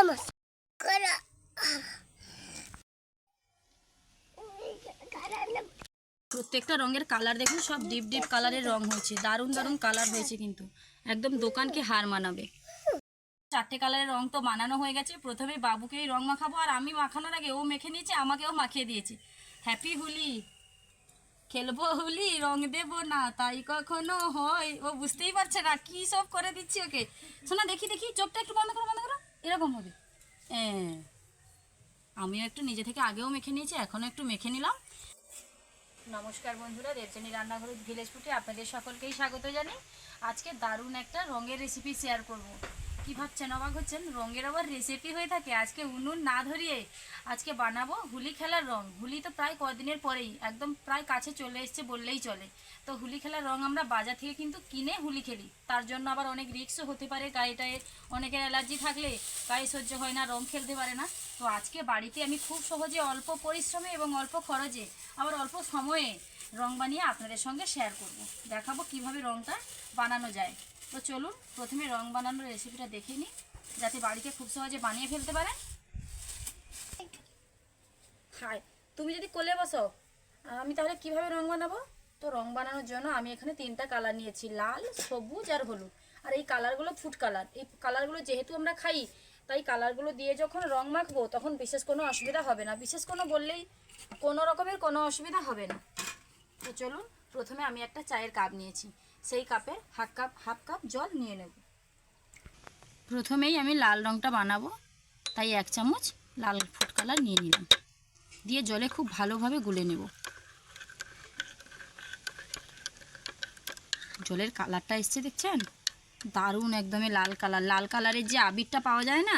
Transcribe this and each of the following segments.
Vamos. Cara. প্রত্যেকটা রঙের colour দেখুন, সব ডিপ ডিপ কালারের রং হয়েছে, দারুণ দারুণ কালার হয়েছে কিন্তু। একদম দোকানকে হার মানাবে। চারটে কালারের রং তো বানানো হয়ে গেছে, প্রথমে বাবুকেই রং মাখাবো, আর আমি মাখানোর আগে ও মেখে নিয়েছে, আমাকেও মাখিয়ে দিয়েছে। হ্যাপি হুলি খেলব হুলি, রং দেবো না, তাই কখনো হয়। ও বুঝতেই পারছে না, কি সব করে দিচ্ছি ওকে। শোনা দেখি দেখি, চোখটা একটু বন্ধ করো বন্ধ করো এরকম হবে হ্যাঁ আমিও একটু নিজে থেকে আগেও মেখে নিয়েছি, এখনও একটু মেখে নিলাম নমস্কার বন্ধুরা দেবজানি রান্নাঘর ভিলেজ ফুটে আপনাদের সকলকেই স্বাগত জানি আজকে দারুণ একটা রঙের রেসিপি শেয়ার করব। কি ভাবছেন? অবাক হচ্ছেন? রঙের আবার রেসিপি হয়ে থাকে। আজকে উনুন না ধরিয়ে আজকে বানাবো হুলি খেলার রং। হুলি তো প্রায় কদিনের পরেই, একদম প্রায় কাছে চলে এসছে বললেই চলে। তো হুলি খেলার রং আমরা বাজার থেকে কিন্তু কিনে হুলি খেলি। তার জন্য আবার অনেক রিক্সও হতে পারে। গায়েটায় অনেকের অ্যালার্জি থাকলে গায়ে সহ্য হয় না, রং খেলতে পারে না। তো আজকে বাড়িতে আমি খুব সহজে অল্প পরিশ্রমে এবং অল্প খরচে, আবার অল্প সময়ে রং বানিয়ে আপনাদের সঙ্গে শেয়ার করব। দেখাবো কীভাবে রংটা বানানো যায়। তো চলুন, প্রথমে রং বানানোর রেসিপিটা দেখে নিই, যাতে বাড়িতে খুব সহজে বানিয়ে ফেলতে পারেন। হাই, তুমি যদি কোলে বসো, আমি তাহলে কীভাবে রং বানাবো? তো রং বানানোর জন্য আমি এখানে তিনটা কালার নিয়েছি, লাল, সবুজ আর হলুদ। আর এই কালারগুলো ফুড কালার এই কালারগুলো যেহেতু আমরা খাই, তাই কালারগুলো দিয়ে যখন রং মাখবো, তখন বিশেষ কোনো অসুবিধা হবে না। বিশেষ কোনো বললেই কোনো রকমের কোনো অসুবিধা হবে না। তো চলুন, প্রথমে আমি একটা চায়ের কাপ নিয়েছি। সেই কাপে হাফ কাপ হাফ কাপ জল নিয়ে নেব। প্রথমেই আমি লাল রংটা বানাবো, তাই এক চামচ লাল ফুড কালার নিয়ে নিলাম। দিয়ে জলে খুব ভালোভাবে গুলে নেব। জলের কালারটা এসছে, দেখছেন? দারুণ একদমই লাল কালার লাল কালারের যে আবিরটা পাওয়া যায় না,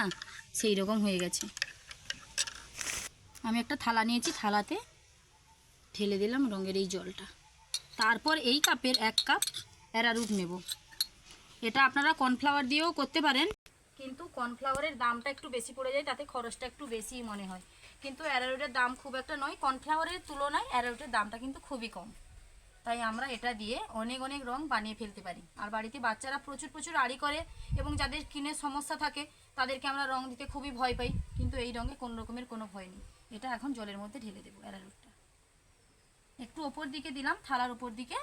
সেই রকম হয়ে গেছে। আমি একটা থালা নিয়েছি, থালাতে ঢেলে দিলাম রঙের এই জলটা। তারপর এই কাপের এক কাপ অ্যারারুট নেব। এটা আপনারা কর্নফ্লাওয়ার দিয়েও করতে পারেন। কিন্তু কর্নফ্লাওয়ারের দামটা একটু বেশি পড়ে যায়, তাতে খরচটা একটু বেশিই মনে হয়। কিন্তু অ্যারারুটের দাম খুব একটা নয়, কর্নফ্লাওয়ারের তুলনায় অ্যারারুটের দামটা কিন্তু খুবই কম। তাই আমরা এটা দিয়ে অনেক অনেক রং বানিয়ে ফেলতে পারি। আর বাড়িতে বাচ্চারা প্রচুর প্রচুর আড়ি করে এবং যাদের কিনে সমস্যা থাকে, তাদেরকে আমরা রং দিতে খুবই ভয় পাই। কিন্তু এই রঙে কোনো রকমের কোনো ভয় নেই। এটা এখন জলের মধ্যে ঢেলে দেবো অ্যারারুটটা। একটু ওপর দিকে দিলাম, থালার উপর দিকে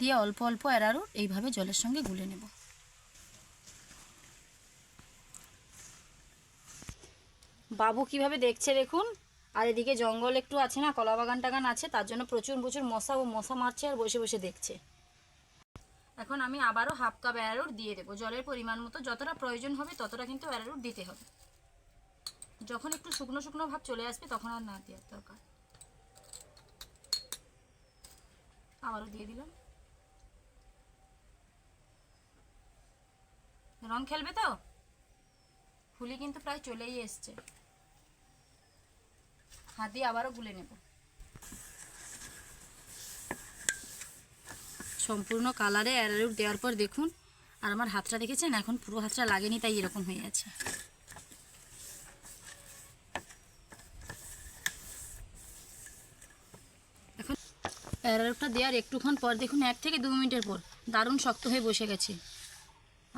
দিয়ে অল্প অল্প অ্যারারুট এইভাবে জলের সঙ্গে গুলে নেব। বাবু কীভাবে দেখছে দেখুন? আর এদিকে জঙ্গল একটু আছে না, কলা বাগান টাগান আছে, তার জন্য প্রচুর প্রচুর মশা ও মশা মারছে আর বসে বসে দেখছে। এখন আমি আবারও হাফ কাপ অ্যারারুট দিয়ে দেবো। জলের পরিমাণ মতো যতটা প্রয়োজন হবে ততটা কিন্তু অ্যারারুট দিতে হবে। যখন একটু শুকনো শুকনো ভাব চলে আসবে তখন আর না দেওয়ার দরকার। আবারও দিয়ে দিলাম। রং খেলবে তো? ফুলি কিন্তু প্রায় চলেই এসছে। হাত দিয়ে আবারও গুলে নেব। সম্পূর্ণ কালারে অ্যারারুট দেওয়ার পর দেখুন, আর আমার হাতটা দেখেছেন? এখন পুরো হাতটা লাগেনি, তাই এরকম হয়ে আছে। এখন অ্যারারুটটা দেওয়ার একটুক্ষণ পর দেখুন, এক থেকে দু মিনিটের পর দারুণ শক্ত হয়ে বসে গেছে।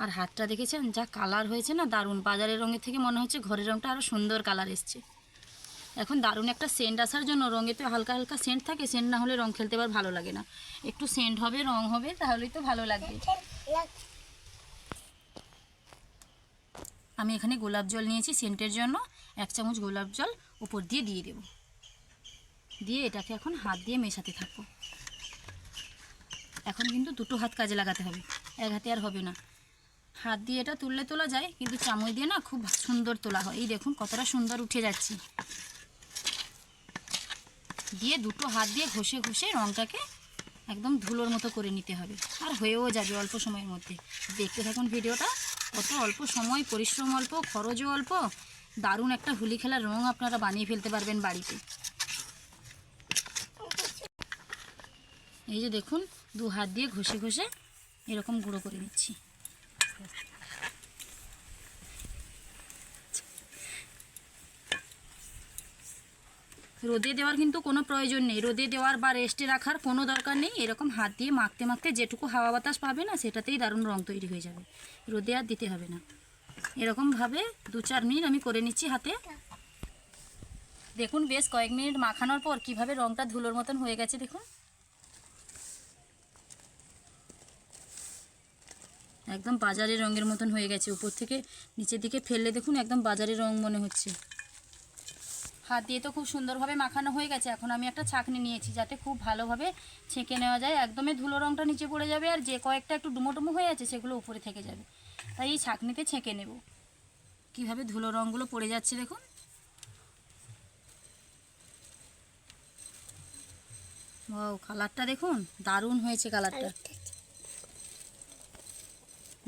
আর হাতটা দেখেছেন? যা কালার হয়েছে না দারুণ। বাজারের রঙের থেকে মনে হচ্ছে ঘরের রঙটা আরও সুন্দর কালার এসছে। এখন দারুণ একটা সেন্ট আসার জন্য রঙে তো হালকা হালকা সেন্ট থাকে সেন্ট না হলে রং খেলতে আবার ভালো লাগে না। একটু সেন্ট হবে রং হবে, তাহলেই তো ভালো লাগবে আমি এখানে গোলাপ জল নিয়েছি সেন্টের জন্য। এক চামচ গোলাপ জল উপর দিয়ে দিয়ে দেব। দিয়ে এটাকে এখন হাত দিয়ে মেশাতে থাকব। এখন কিন্তু দুটো হাত কাজে লাগাতে হবে। এক হাতে আর হবে না। হাত দিয়ে এটা তুললে তোলা যায়, কিন্তু চামচ দিয়ে না খুব সুন্দর তোলা হয়। এই দেখুন কতটা সুন্দর উঠে যাচ্ছে। দিয়ে দুটো হাত দিয়ে ঘষে ঘষে রঙটাকে একদম ধুলোর মতো করে নিতে হবে। আর হয়েও যাবে অল্প সময়ের মধ্যে। দেখতে থাকুন ভিডিওটা। কত অল্প সময়, পরিশ্রম অল্প, খরচও অল্প। দারুণ একটা হোলি খেলার রং আপনারা বানিয়ে ফেলতে পারবেন বাড়িতে। এই যে দেখুন, দু হাত দিয়ে ঘষে ঘষে এরকম গুঁড়ো করে নিচ্ছি। রোদে দেওয়ার কিন্তু কোনো প্রয়োজন নেই। রোদে দেওয়ার বা রেস্টে রাখার কোনো দরকার নেই। এরকম হাত দিয়ে মাখতে মাখতে যেটুকু হাওয়া বাতাস পাবে না, সেটাতেই দারুণ রং তৈরি হয়ে যাবে। রোদে আর দিতে হবে না। এরকমভাবে দু চার মিনিট আমি করে নিচ্ছি হাতে। দেখুন, বেশ কয়েক মিনিট মাখানোর পর কীভাবে রংটা ধুলোর মতন হয়ে গেছে, দেখুন। একদম বাজারের রঙের মতন হয়ে গেছে। উপর থেকে নিচের দিকে ফেললে দেখুন, একদম বাজারের রং মনে হচ্ছে। হাত দিয়ে তো খুব সুন্দরভাবে মাখানো হয়ে গেছে। এখন আমি একটা ছাঁকনি নিয়েছি যাতে খুব ভালোভাবে ছেঁকে নেওয়া যায়। একদমই ধুলো রঙটা নিচে পড়ে যাবে আর যে কয়েকটা একটু ডুমো ডুমো হয়ে আছে সেগুলো উপরে থেকে যাবে। তাই এই ছাঁকনিতে ছেঁকে নেব। কীভাবে ধুলো রঙগুলো পড়ে যাচ্ছে দেখুন। ও কালারটা দেখুন। দারুণ হয়েছে কালারটা।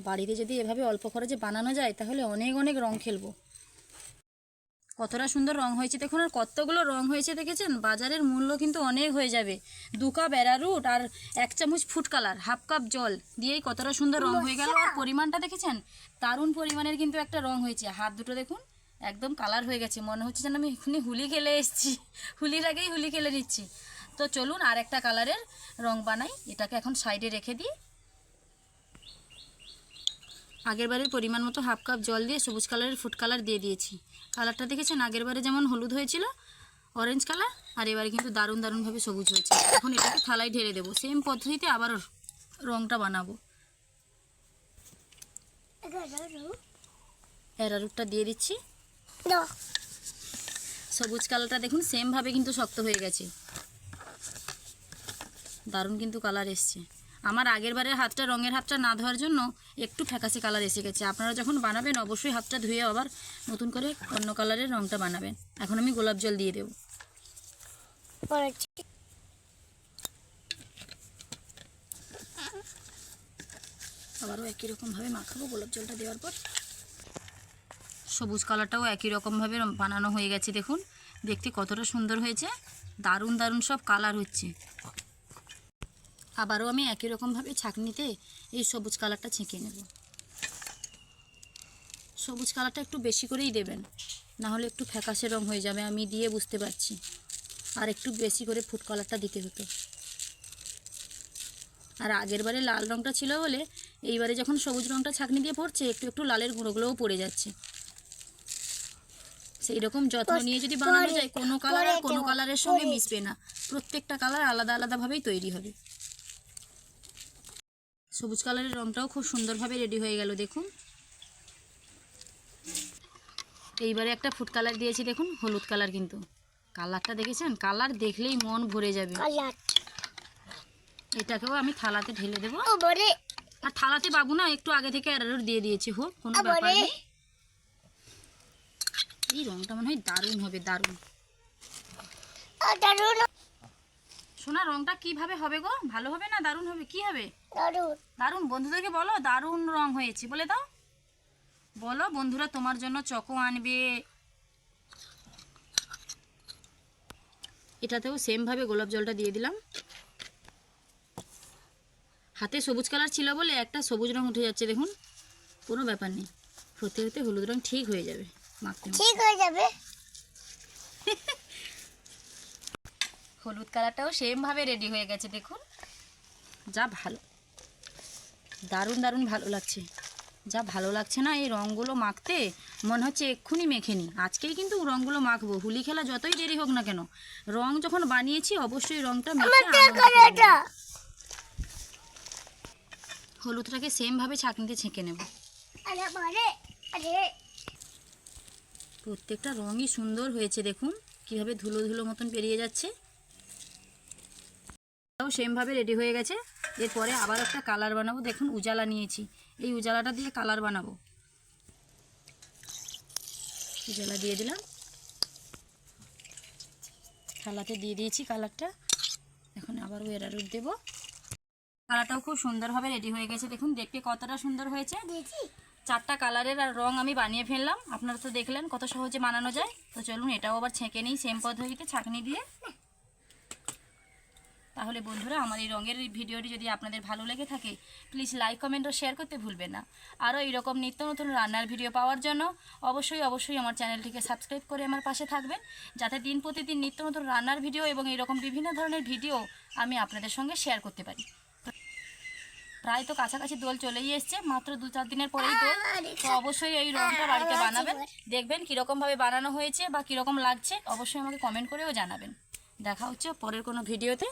বাড়িতে যদি এভাবে অল্প খরচে বানানো যায় তাহলে অনেক অনেক রং খেলব। কতটা সুন্দর রং হয়েছে। দেখুন, আর কতগুলো রং হয়েছে, দেখেছেন? বাজারের মূল্য কিন্তু অনেক হয়ে যাবে। দু কাপ অ্যারারুট আর এক চামচ ফুড কালার, হাফ কাপ জল দিয়েই কতটা সুন্দর রং হয়ে গেল। আর পরিমাণটা দেখেছেন? দারুণ পরিমাণের কিন্তু একটা রং হয়েছে। হাত দুটো দেখুন, একদম কালার হয়ে গেছে। মনে হচ্ছে যেন আমি এখনই হুলি খেলে এসেছি। হুলির আগেই হুলি খেলে নিচ্ছি। তো চলুন আর একটা কালারের রং বানাই। এটাকে এখন সাইডে রেখে দিই। আগের বারের পরিমাণ মতো হাফ কাপ জল দিয়ে সবুজ কালারের ফুড কালার দিয়ে দিয়েছি। কালারটা দেখেছেন? আগের বারে যেমন হলুদ হয়েছিল অরেঞ্জ কালার আর এবারে কিন্তু দারুণ দারুণভাবে সবুজ হয়েছে। এখন এটাকে থালায় ঢেলে দেবো। সেম পদ্ধতিতে আবার রংটা বানাবো। অ্যারারুটটা দিয়ে দিচ্ছি। সবুজ কালারটা দেখুন সেমভাবে কিন্তু শক্ত হয়ে গেছে। দারুণ কিন্তু কালার এসছে। আমার আগের বারের হাতটা রঙের হাতটা না ধোয়ার জন্য একটু ফ্যাকাসে কালার এসে গেছে। আপনারা যখন বানাবেন, অবশ্যই হাতটা ধুয়ে আবার নতুন করে অন্য কালারের রঙটা বানাবেন। এখন আমি গোলাপ জল দিয়ে দেবো। আবারও একই রকমভাবে মাখাবো গোলাপ জলটা দেওয়ার পর। সবুজ কালারটাও একই রকমভাবে বানানো হয়ে গেছে, দেখুন। দেখতে কতটা সুন্দর হয়েছে। দারুণ দারুণ সব কালার হচ্ছে। আবারও আমি একই রকমভাবে ছাঁকনিতে এই সবুজ কালারটা ছেঁকে নেব। সবুজ কালারটা একটু বেশি করেই দেবেন না হলে একটু ফ্যাকাশে রং হয়ে যাবে আমি দিয়ে বুঝতে পারছি। আর একটু বেশি করে ফুড কালারটা দিতে হতো। আর আগের বারে লাল রংটা ছিল বলে এইবারে যখন সবুজ রংটা ছাঁকনি দিয়ে পড়ছে একটু একটু লালের গুঁড়োগুলোও পড়ে যাচ্ছে। সেই রকম যত্ন নিয়ে যদি বানানো যায় কোনো কালার আর কোনো কালারের সঙ্গে মিশবে না। প্রত্যেকটা কালার আলাদা আলাদাভাবেই তৈরি হবে। সবুজ কালারের রংটাও খুব সুন্দরভাবে রেডি হয়ে গেল দেখুন। এইবারে একটা ফুড কালার দিয়েছি দেখুন হলুদ কালার কিন্তু। কালারটা দেখেছেন? কালার দেখলেই মন ভরে যাবে। এটাকেও আমি থালাতে ঢেলে দেবো। আর থালাতে বাবু না একটু আগে থেকে অ্যারারুট দিয়ে দিয়েছি হোক কোনো ব্যাপার নেই। এই রংটা মনে হয় দারুণ হবে দারুণ। সোনা রংটা কীভাবে হবে গো? ভালো হবে না দারুণ হবে? কি হবে? দারুণ। বন্ধুদেরকে বলো দারুণ রং হয়েছে। বলে দাও। বলো বন্ধুরা তোমার জন্য চকো আনবে। এটাতেও সেমভাবে গোলাপ জলটা দিয়ে দিলাম। হাতে সবুজ কালার ছিল বলে একটা সবুজ রং উঠে যাচ্ছে দেখুন। কোনো ব্যাপার নেই। হতে হতে হলুদ রং ঠিক হয়ে যাবে। মাখতে। ঠিক হয়ে যাবে। হলুদ কালারটাও সেমভাবে রেডি হয়ে গেছে দেখুন। যা ভালো। দারুণ দারুণ ভালো লাগছে। যা ভালো লাগছে না এই রঙগুলো মাখতে? মনে হচ্ছে এক্ষুনি মেখে নিই। আজকেই কিন্তু রঙগুলো মাখবো। হোলি খেলা যতই দেরি হোক না কেন রং যখন বানিয়েছি অবশ্যই রংটা মেখে। হলুদটাকে সেমভাবে ছাঁকনিতে ছেঁকে নেব। প্রত্যেকটা রঙই সুন্দর হয়েছে দেখুন। কীভাবে ধুলো ধুলো মতন পেরিয়ে যাচ্ছে। এটাও সেমভাবে রেডি হয়ে গেছে। এরপরে আবার একটা কালার বানাবো। দেখুন উজালা নিয়েছি। এই উজালাটা দিয়ে কালার বানাবো। উজালা দিয়ে দিলাম। থালাতে দিয়ে দিয়েছি কালারটা এখন আবার এরারুট দেবো। কালারটাও খুব সুন্দরভাবে রেডি হয়ে গেছে। দেখুন দেখতে কতটা সুন্দর হয়েছে। চারটা কালারের আর রং আমি বানিয়ে ফেললাম। আপনারা তো দেখলেন কত সহজে বানানো যায়। তো চলুন এটাও আবার ছেঁকে নিই। সেম পদ্ধতিতে ছাঁকনি দিয়ে। তাহলে বন্ধুরা আমার এই রঙের ভিডিওটি যদি আপনাদের ভালো লেগে থাকে প্লিজ লাইক কমেন্ট ও শেয়ার করতে ভুলবেন না। আরও এইরকম নিত্য নতুন রান্নার ভিডিও পাওয়ার জন্য অবশ্যই অবশ্যই আমার চ্যানেলটিকে সাবস্ক্রাইব করে আমার পাশে থাকবেন যাতে দিন প্রতিদিন নিত্য নতুন রান্নার ভিডিও এবং এইরকম বিভিন্ন ধরনের ভিডিও আমি আপনাদের সঙ্গে শেয়ার করতে পারি। প্রায় তো কাছাকাছি দোল চলেই এসছে মাত্র দু চার দিনের পরেই দোল। তো অবশ্যই এই রঙটা বাড়িতে বানাবেন। দেখবেন কীরকমভাবে বানানো হয়েছে বা কীরকম লাগছে অবশ্যই আমাকে কমেন্ট করেও জানাবেন। দেখা হচ্ছে পরের কোনো ভিডিওতে